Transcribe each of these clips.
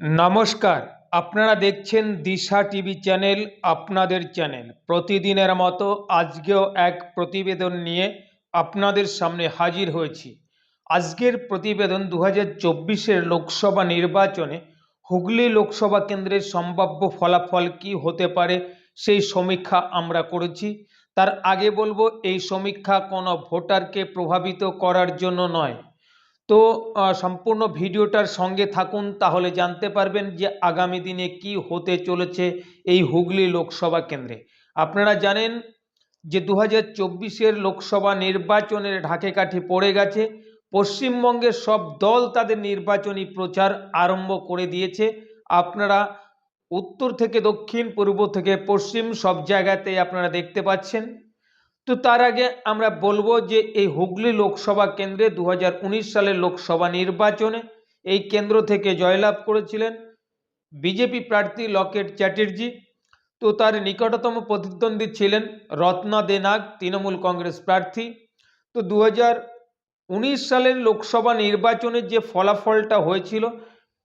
নমস্কার, আপনারা দেখছেন দিশা টিভি চ্যানেল, আপনাদের চ্যানেল। প্রতিদিনের মতো আজকেও এক প্রতিবেদন নিয়ে আপনাদের সামনে হাজির হয়েছি। আজকের প্রতিবেদন দু হাজার লোকসভা নির্বাচনে হুগলি লোকসভা কেন্দ্রের সম্ভাব্য ফলাফল কি হতে পারে সেই সমীক্ষা আমরা করেছি। তার আগে বলব, এই সমীক্ষা কোনো ভোটারকে প্রভাবিত করার জন্য নয়। তো সম্পূর্ণ ভিডিওটার সঙ্গে থাকুন, তাহলে জানতে পারবেন যে আগামী দিনে কি হতে চলেছে এই হুগলি লোকসভা কেন্দ্রে। আপনারা জানেন যে দু হাজার লোকসভা নির্বাচনের ঢাকে কাঠি পড়ে গেছে, পশ্চিমবঙ্গের সব দল তাদের নির্বাচনী প্রচার আরম্ভ করে দিয়েছে। আপনারা উত্তর থেকে দক্ষিণ, পূর্ব থেকে পশ্চিম সব জায়গাতে আপনারা দেখতে পাচ্ছেন। তো তার আগে আমরা বলব যে এই হুগলি লোকসভা কেন্দ্রে দু হাজার উনিশ সালের লোকসভা নির্বাচনে এই কেন্দ্র থেকে জয়লাভ করেছিলেন বিজেপি প্রার্থী লকেট চ্যাটার্জি। তো তার নিকটতম প্রতিদ্বন্দ্বী ছিলেন রত্না দেনাগ, তৃণমূল কংগ্রেস প্রার্থী। তো দু উনিশ সালের লোকসভা নির্বাচনের যে ফলাফলটা হয়েছিল,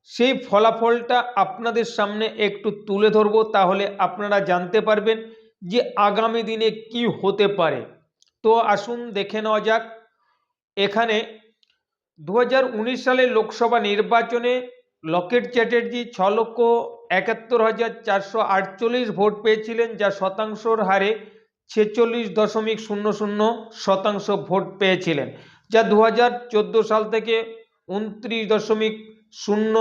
সেই ফলাফলটা আপনাদের সামনে একটু তুলে ধরবো, তাহলে আপনারা জানতে পারবেন যে আগামী দিনে কি হতে পারে। তো আসুন দেখে নেওয়া যাক। এখানে দু হাজার উনিশ সালে লোকসভা নির্বাচনে লকেট চ্যাটার্জি ছ লক্ষ একাত্তর হাজার চারশো আটচল্লিশ ভোট পেয়েছিলেন, যা শতাংশর হারে ছেচল্লিশ দশমিক শূন্য শূন্য শতাংশ ভোট পেয়েছিলেন, যা দু সাল থেকে উনত্রিশ দশমিক শূন্য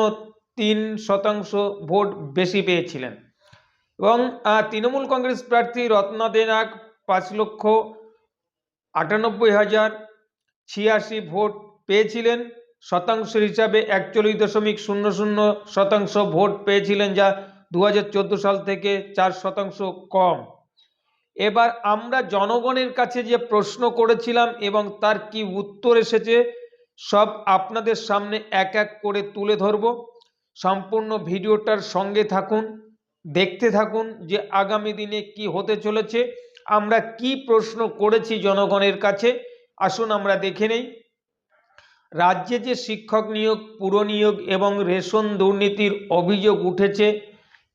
তিন শতাংশ ভোট বেশি পেয়েছিলেন। এবং তৃণমূল কংগ্রেস প্রার্থী রত্না দেনাক পাঁচ লক্ষ আটানব্বই হাজার ছিয়াশি ভোট পেয়েছিলেন। শতাংশের হিসাবে একচল্লিশ দশমিক শূন্য শূন্য শতাংশ ভোট পেয়েছিলেন যা দু হাজার চোদ্দ সাল থেকে চার শতাংশ কম। এবার আমরা জনগণের কাছে যে প্রশ্ন করেছিলাম এবং তার কি উত্তর এসেছে, সব আপনাদের সামনে এক এক করে তুলে ধরব। সম্পূর্ণ ভিডিওটার সঙ্গে থাকুন। দেখতে থাকুন যে আগামী দিনে কি হতে চলেছে। আমরা কি প্রশ্ন করেছি জনগণের কাছে? আসুন আমরা দেখে নেই। রাজ্যে যে শিক্ষক নিয়োগ পুরনিয়োগ এবং রেশন দুর্নীতির অভিযোগ উঠেছে,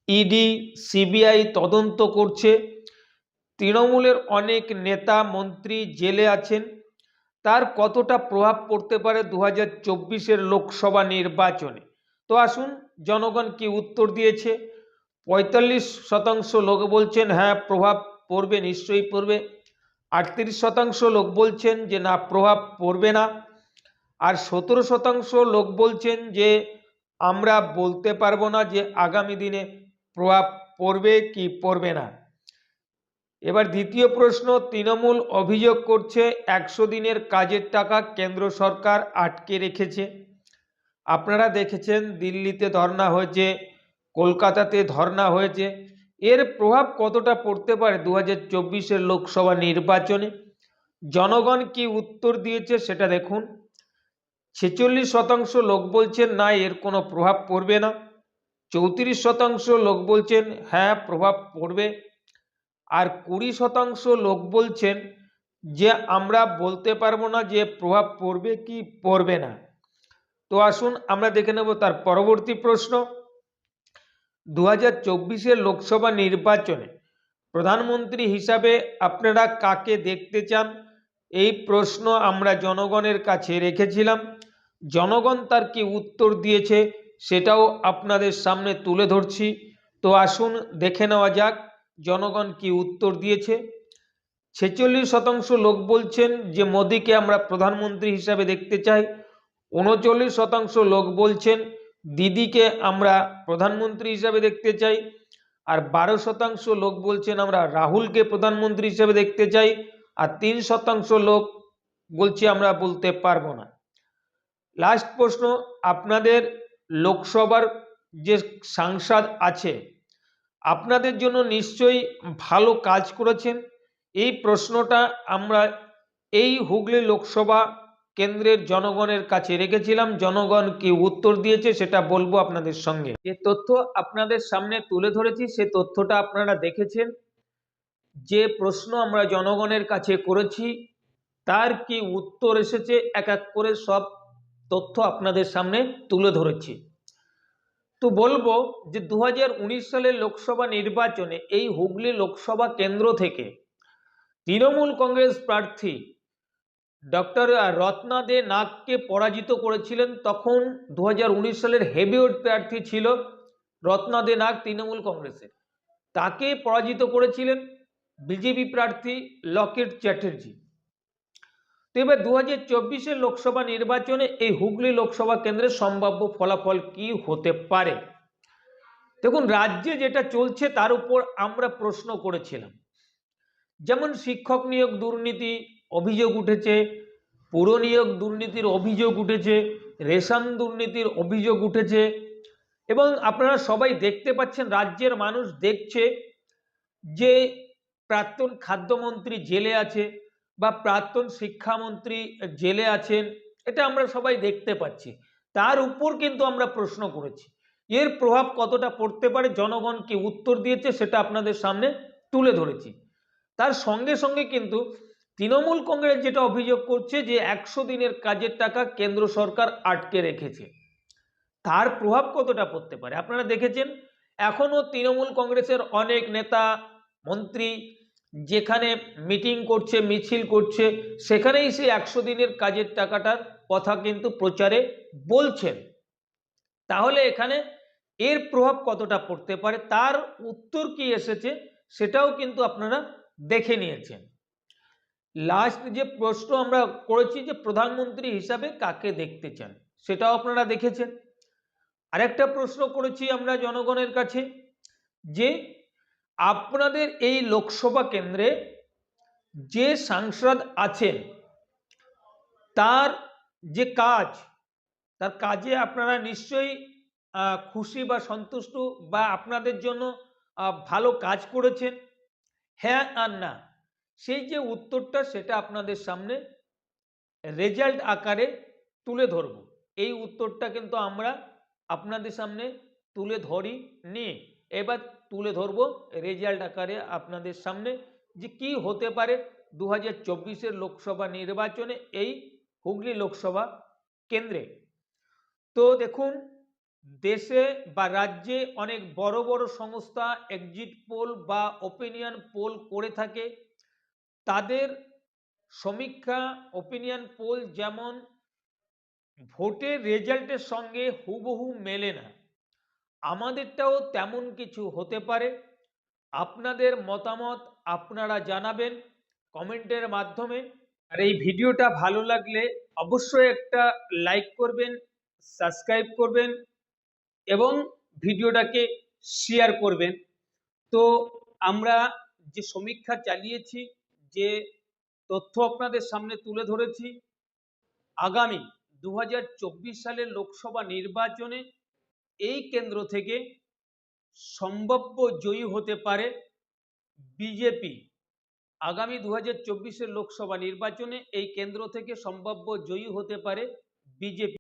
ইডি, সিবিআই তদন্ত করছে। তৃণমূলের অনেক নেতা, মন্ত্রী জেলে আছেন। তার কতটা প্রভাব পড়তে পারে দু হাজার লোকসভা নির্বাচনে? তো আসুন জনগণ কি উত্তর দিয়েছে? পঁয়তাল্লিশ শতাংশ লোক বলছেন হ্যাঁ প্রভাব পড়বে, নিশ্চয়ই পড়বে। আটত্রিশ শতাংশ লোক বলছেন যে, না, প্রভাব পড়বে না। আর সতেরো শতাংশ লোক বলছেন যে, আমরা বলতে পারব না যে, আগামী দিনে প্রভাব পড়বে কি পড়বে না। এবার দ্বিতীয় প্রশ্ন, তৃণমূল অভিযোগ করছে একশো দিনের কাজের টাকা কেন্দ্র সরকার আটকে রেখেছে। আপনারা দেখেছেন, দিল্লিতে ধর্না হয়েছে কলকাতাতে ধর্না হয়েছে। এর প্রভাব কতটা পড়তে পারে দু হাজার চব্বিশের লোকসভা নির্বাচনে? জনগণ কি উত্তর দিয়েছে সেটা দেখুন। ছেচল্লিশ শতাংশ লোক বলছেন, না, এর কোনো প্রভাব পড়বে না। চৌত্রিশ শতাংশ লোক বলছেন হ্যাঁ প্রভাব পড়বে। আর কুড়ি শতাংশ লোক বলছেন, যে আমরা বলতে পারব না যে প্রভাব পড়বে কি পড়বে না। তো আসুন, আমরা দেখে নেব তার পরবর্তী প্রশ্ন। দু হাজার চব্বিশের লোকসভা নির্বাচনে প্রধানমন্ত্রী হিসাবে আপনারা কাকে দেখতে চান? এই প্রশ্ন আমরা জনগণের কাছে রেখেছিলাম। জনগণ তার কি উত্তর দিয়েছে সেটাও আপনাদের সামনে তুলে ধরছি। তো আসুন দেখে নেওয়া যাক জনগণ কি উত্তর দিয়েছে। ছেচল্লিশ শতাংশ লোক বলছেন যে মোদীকে আমরা প্রধানমন্ত্রী হিসাবে দেখতে চাই। উনচল্লিশ শতাংশ লোক বলছেন দিদিকে আমরা প্রধানমন্ত্রী হিসাবে দেখতে চাই, আর বারো শতাংশ লোক বলছেন আমরা রাহুলকে প্রধানমন্ত্রী হিসাবে দেখতে চাই, আর তিন শতাংশ লোক বলছে আমরা বলতে পারব না। লাস্ট প্রশ্ন, আপনাদের লোকসভার যে সাংসদ আছে, আপনাদের জন্য নিশ্চয়ই ভালো কাজ করেছেন। এই প্রশ্নটা আমরা এই হুগলি লোকসভা কেন্দ্রের জনগণের কাছে রেখেছিলাম। জনগণ কি উত্তর দিয়েছে সেটা বলব আপনাদের সঙ্গে। যে তথ্য আপনাদের সামনে তুলে ধরেছি, সে তথ্যটা আপনারা দেখেছেন। যে প্রশ্ন আমরা জনগণের কাছে করেছি, তার কি উত্তর এসেছে, এক এক করে সব তথ্য আপনাদের সামনে তুলে ধরেছি। তো বলব যে দু হাজার উনিশ সালের লোকসভা নির্বাচনে এই হুগলি লোকসভা কেন্দ্র থেকে তৃণমূল কংগ্রেস প্রার্থী ডক্টর রত্না দে নাগকে পরাজিত করেছিলেন তখন দু হাজার উনিশ সালের হেভিওয়েট প্রার্থী ছিল রত্না দে নাগ তৃণমূল কংগ্রেসের। তাকে পরাজিত করেছিলেন বিজেপি প্রার্থী লকেট চ্যাটার্জি। তো এবার দু হাজার লোকসভা নির্বাচনে এই হুগলি লোকসভা কেন্দ্রের সম্ভাব্য ফলাফল কি হতে পারে? দেখুন, রাজ্যে যেটা চলছে তার উপর আমরা প্রশ্ন করেছিলাম। যেমন শিক্ষক নিয়োগ দুর্নীতি অভিযোগ উঠেছে, পুর নিয়োগ দুর্নীতির অভিযোগ উঠেছে রেশন দুর্নীতির অভিযোগ উঠেছে এবং আপনারা সবাই দেখতে পাচ্ছেন, রাজ্যের মানুষ দেখছে যে প্রাক্তন খাদ্যমন্ত্রী জেলে আছে বা প্রাক্তন শিক্ষামন্ত্রী জেলে আছেন, এটা আমরা সবাই দেখতে পাচ্ছি। তার উপর কিন্তু আমরা প্রশ্ন করেছি। এর প্রভাব কতটা পড়তে পারে জনগণকে উত্তর দিয়েছে সেটা আপনাদের সামনে তুলে ধরেছি। তার সঙ্গে সঙ্গে কিন্তু তৃণমূল কংগ্রেস যেটা অভিযোগ করছে যে একশো দিনের কাজের টাকা কেন্দ্র সরকার আটকে রেখেছে। তার প্রভাব কতটা পড়তে পারে? আপনারা দেখেছেন, এখনও তৃণমূল কংগ্রেসের অনেক নেতা, মন্ত্রী যেখানে মিটিং করছে, মিছিল করছে, সেখানেই সেই একশো দিনের কাজের টাকাটার কথা কিন্তু প্রচারে বলছেন। তাহলে এখানে এর প্রভাব কতটা পড়তে পারে? তার উত্তর কি এসেছে সেটাও কিন্তু আপনারা দেখে নিয়েছেন। লাস্ট যে প্রশ্ন আমরা করেছি যে প্রধানমন্ত্রী হিসাবে কাকে দেখতে চান, সেটাও আপনারা দেখেছেন। আরেকটা প্রশ্ন করেছি আমরা জনগণের কাছে যে আপনাদের এই লোকসভা কেন্দ্রে যে সাংসদ আছেন, তার যে কাজ, তার কাজে আপনারা নিশ্চয়ই খুশি বা সন্তুষ্ট বা আপনাদের জন্য ভালো কাজ করেছেন হ্যাঁ আর না। সেই যে উত্তরটা সেটা আপনাদের সামনে রেজাল্ট আকারে তুলে ধরব। এই উত্তরটা কিন্তু আমরা আপনাদের সামনে তুলে ধরি নি এবার তুলে ধরব রেজাল্ট আকারে আপনাদের সামনে যে কি হতে পারে দু হাজার লোকসভা নির্বাচনে এই হুগলি লোকসভা কেন্দ্রে। তো দেখুন, দেশে বা রাজ্যে অনেক বড় বড় সংস্থা এক্সিট পোল বা ওপিনিয়ন পোল করে থাকে। তাদের সমীক্ষা ওপিনিয়ন পোল যেমন ভোটের রেজাল্টের সঙ্গে হুবহু মেলে না, আমাদেরটাও তেমন কিছু হতে পারে। আপনাদের মতামত আপনারা জানাবেন কমেন্টের মাধ্যমে। আর এই ভিডিওটা ভালো লাগলে অবশ্যই একটা লাইক করবেন সাবস্ক্রাইব করবেন এবং ভিডিওটাকে শেয়ার করবেন। তো আমরা যে সমীক্ষা চালিয়েছি যে তথ্য আপনাদের সামনে তুলে ধরেছি, আগামী দু হাজার চব্বিশ সালের লোকসভা নির্বাচনে এই কেন্দ্র থেকে সম্ভাব্য জয়ী হতে পারে বিজেপি। আগামী দু হাজার লোকসভা নির্বাচনে এই কেন্দ্র থেকে সম্ভাব্য জয়ী হতে পারে বিজেপি।